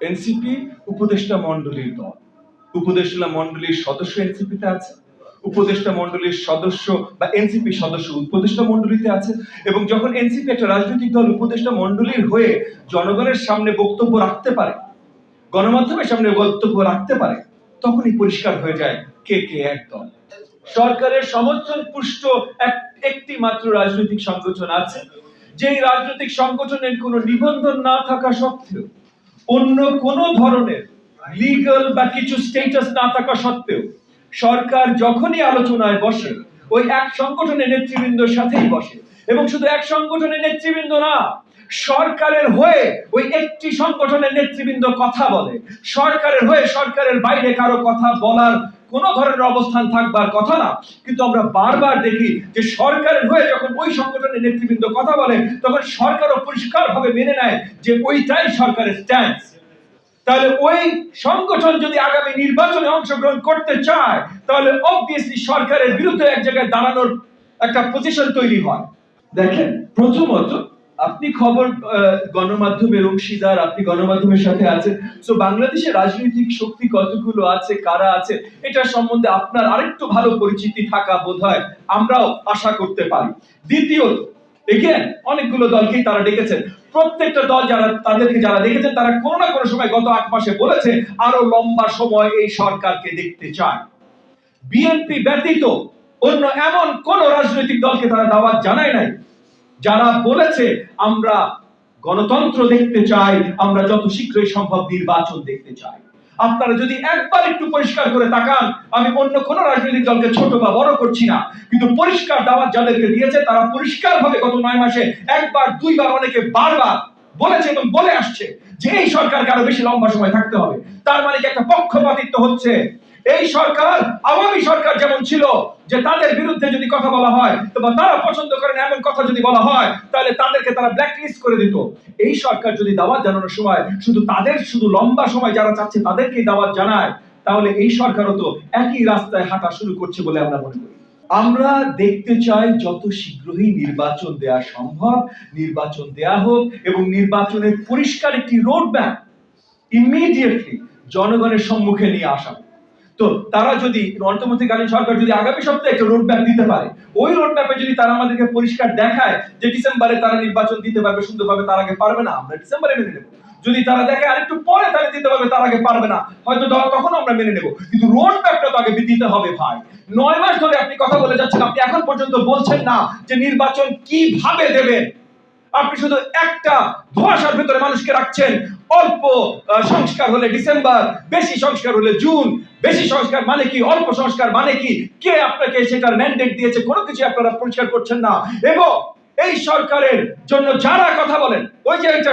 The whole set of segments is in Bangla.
এনসিপি উপদেষ্টা মণ্ডলীর দল। উপদেষ্টা মণ্ডলীর সদস্য এনসিপিতে আছে, উপদেষ্টা মন্ডলীর সদস্য বা এনসিপি সদস্য উপদেষ্টা মন্ডলীতে আছে এবং যখন এনসিপি একটা রাজনৈতিক দল উপদেষ্টা মন্ডলীর হয়ে জনগণের সামনে বক্তব্য রাখতে পারে, গণমাধ্যমের সামনে বক্তব্য রাখতে পারে, তখনই পরিষ্কার হয়ে যায় কে কে এক দল। সরকারের সমর্থন পুষ্ট এক- একটি মাত্র রাজনৈতিক সংগঠন আছে, যেই রাজনৈতিক সংগঠনের কোনো নিবন্ধন না থাকা সত্ত্বেও অন্য কোনো ধরনের লিগাল বা কিছু স্টেটাস না থাকা সত্ত্বেও সরকার যখনই আলোচনায় বসে, ওই এক সংগঠনের নেতৃবৃন্দর সাথেই বসে। এবং শুধু এক সংগঠনের নেতৃবৃন্দ না, সরকারের হয়ে ওই একটি সংগঠনের নেতৃবৃন্দ কথা বলে। সরকারের হয়ে সরকারের বাইরে কারও কথা বলার কোন ধরনের অবস্থান থাকবার কথা না। কিন্তু আমরা বারবার দেখি যে সরকারের হয়ে যখন ওই সংগঠনের নেতৃবৃন্দ কথা বলে, তখন সরকারও পরিষ্কারভাবে মেনে নেয় যে ওইটাই সরকারের স্ট্যান্ড তাহলে ওই সংগঠন যদি আগামী নির্বাচনে অংশগ্রহণ করতে চায়, তাহলে অবভিয়াসলি সরকারের বিরুদ্ধে এক জায়গায় দাঁড়ানোর একটা পজিশন তৈরি হয়। দেখেন, প্রথমত আপনি খবর গণমাধ্যমের অংশীদার, আপনি গণমাধ্যমের সাথে আছেন। তো বাংলাদেশের রাজনৈতিক শক্তি কতগুলো আছে, কারা আছে এটা সম্বন্ধে আপনার আরেকটু ভালো পরিচিতি থাকা বোধহয় আমরাও আশা করতে পারি। দ্বিতীয়ত দেখেন অনেকগুলো দলকেই তারা ডেকেছেন। প্রত্যেকটা দল যারা, তাদেরকে যারা দেখেছেন তারা কোনো না কোনো সময় গত আট মাসে বলেছে, আরও লম্বা সময় এই সরকারকে দেখতে চায়। বিএনপি ব্যতীত অন্য এমন কোন রাজনৈতিক দলকে তারা দাওয়াত জানায় নাই। যারা বলেছে, আমরা গণতন্ত্র দেখতে চাই, আমরা যত শীঘ্রই সম্ভব নির্বাচন দেখতে চাই। আপনারা যদি একবার একটু পরিষ্কার করে তাকান, আমি অন্য কোন রাজনৈতিক দলকে ছোট বা বড় করছি না, কিন্তু পরিষ্কার দাওয়াত যাদেরকে দিয়েছে, তারা পরিষ্কার ভাবে গত নয় মাসে একবার, দুইবার অনেকে বারবার বলেছে এবং বলে আসছে যে এই সরকারকে আরও বেশি লম্বা সময় থাকতে হবে। তার মানে কি একটা পক্ষপাতিত্ব হচ্ছে? এই সরকার যেমন ছিল যে তাদের বিরুদ্ধে যদি কথা বলা হয়, বা তারা পছন্দ করেন এমন কথা যদি বলা হয়, তাহলে তাদেরকে তারা ব্ল্যাকলিস্ট করে দিত এই সরকার যদি দাওয়াত জানানোর সময় শুধু তাদের, শুধু লম্বা সময় যারা চাচ্ছে তাদেরকেই দাওয়াত জানায়, তাহলে এই সরকারও তো একই রাস্তায় হাঁটা শুরু করছে বলে আমরা মনে করি আমরা দেখতে চাই যত শীঘ্রই নির্বাচন দেয়া সম্ভব, নির্বাচন দেয়া হোক, এবং নির্বাচনের পরিষ্কার একটি রোড ম্যাপ ইমিডিয়েটলি জনগণের সম্মুখে নিয়ে আসা। তো তারা যদি অন্তর্বর্তীকালীন সরকার যদি আগামী সপ্তাহে একটা রোড ম্যাপ দিতে পারে, ওই রোড ম্যাপে যদি তারা আমাদেরকে পরিষ্কার দেখায় যে ডিসেম্বরে তারা নির্বাচন দিতে পারবে, সুন্দরভাবে তার আগে পারবে না, আমরা ডিসেম্বরে মেনে নেব। যদি তারা দেখে আরেকটু পরে তাহলে দিতে পারবে, তার আগে পারবে না, হয়তো তখন আমরা মেনে নেব। কিন্তু রোড ম্যাপটা তো আগে দিতে হবে ভাই। নয় মাস ধরে আপনি কথা বলে যাচ্ছেন, আপনি এখন পর্যন্ত বলছেন না যে নির্বাচন কীভাবে দেবেন। আপনি শুধু একটা ধোঁয়াশার ভিতরে মানুষকে রাখছেন অল্প সংস্কার হলে ডিসেম্বর, বেশি সংস্কার হলে জুন, বেশি সংস্কার মানে কি, অল্প সংস্কার মানে কি? কে আপনাকে সেটার ম্যান্ডেট দিয়েছে? কোনো কিছু আপনারা পরিষ্কার করছেন না। এবং এই সরকারের জন্য যারা কথা বলেন, ওই যে একটা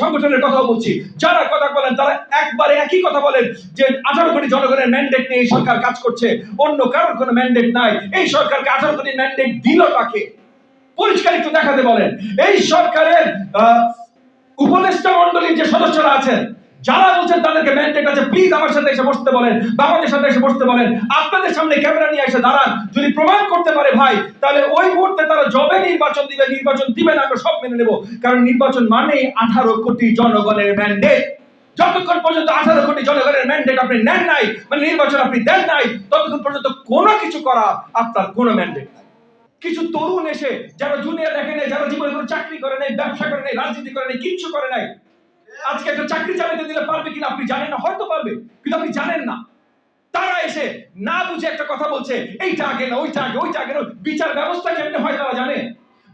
সংগঠনের কথা বলছি, যারা কথা বলেন, তারা একবারে একই কথা বলেন যে আঠারো কোটি জনগণের ম্যান্ডেট নিয়ে এই সরকার কাজ করছে। অন্য কারোর কোনো ম্যান্ডেট নাই। এই সরকারকে আঠারো কোটি ম্যান্ডেট দিল তাকে পরিষ্কার একটু দেখাতে বলেন। এই সরকারের উপদেষ্টা মন্ডলীর যে সদস্যরা আছেন, যারা বলছেন তাদেরকে ম্যান্ডেট আছে প্লিজ আমার সাথে এসে বসতে বলেন বা আমাদের সাথে এসে বসতে বলেন, আপনাদের সামনে ক্যামেরা নিয়ে এসে দাঁড়ান, যদি প্রমাণ করতে পারে ভাই, তাহলে ওই মুহূর্তে তারা জবে নির্বাচন দিবে, নির্বাচন দিবেন আমরা সব মেনে নেব। কারণ নির্বাচন মানেই আঠারো কোটি জনগণের ম্যান্ডেট যতক্ষণ পর্যন্ত আঠারো কোটি জনগণের ম্যান্ডেট আপনি নেন নাই মানে নির্বাচন আপনি দেন নাই, ততক্ষণ পর্যন্ত কোনো কিছু করা আপনার কোনো ম্যান্ডেট নাই কিছু তরুণ এসে যারা জুনিয়র দেখে নাই, যারা জীবনে কোনো চাকরি করে নাই, ব্যবসা করে নাই, রাজনীতি করে নাই, কিচ্ছু করে নাই, আজকে একটা চাকরি চালাতে দিলে পারবে কিনা আপনি জানেন না, হয়তো পারবে, কিন্তু আপনি জানেন না। তারা এসে না বুঝে একটা কথা বলছে, এইটা আগে না ওইটা আগে ওইটা আগে বিচার ব্যবস্থা কেমনে হয় তারা জানে?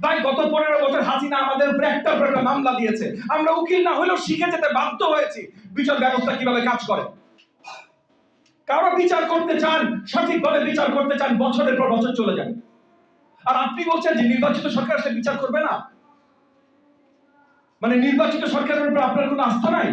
ভাই, গত পনেরো বছর হাসিনা আমাদের উপরে একটার পর একটা মামলা দিয়েছে। আমরা উকিল না হলেও শিখে যেতে বাধ্য হয়েছি বিচার ব্যবস্থা কীভাবে কাজ করে। কারও বিচার করতে চান, সঠিকভাবে বিচার করতে চান, বছরের পর বছর চলে যাবে। আর আপনি বলছেন যে নির্বাচিত সরকার সে বিচার করবে না? মানে নির্বাচিত সরকারের উপর আপনার কোনো আস্থা নাই?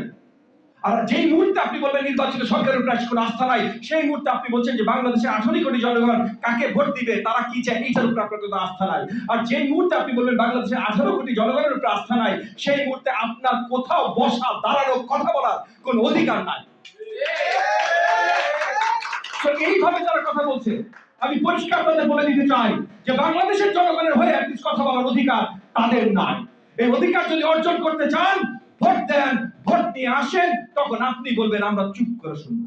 আর যেই মুহূর্তে আপনি বলবেন নির্বাচিত সরকারের উপর কোনো আস্থা নাই, সেই মুহূর্তে আপনি বলছেন যে বাংলাদেশের আঠারো কোটি জনগণ কাকে ভোট দিবে, তারা কি চায়, এইটার উপর আপনার কোনো আস্থা নাই। আর যেই মুহূর্তে আপনি বলবেন বাংলাদেশের আঠারো কোটি জনগণের উপর আস্থা নাই, সেই মুহূর্তে আপনার কোথাও বসা দাঁড়ানো কথা বলার কোনো অধিকার নাই। এইভাবে যারা কথা বলছে, আমি পরিষ্কার তাদের বলে দিতে চাই যে বাংলাদেশের জনগণের হয়ে অ্যাটলিস্ট কথা বলার অধিকার তাদের নাই। এই অধিকার যদি অর্জন করতে চান, ভোট দেন, ভোট নিয়ে আসেন, তখন আপনি বলবেন, আমরা চুপ করে শুনব।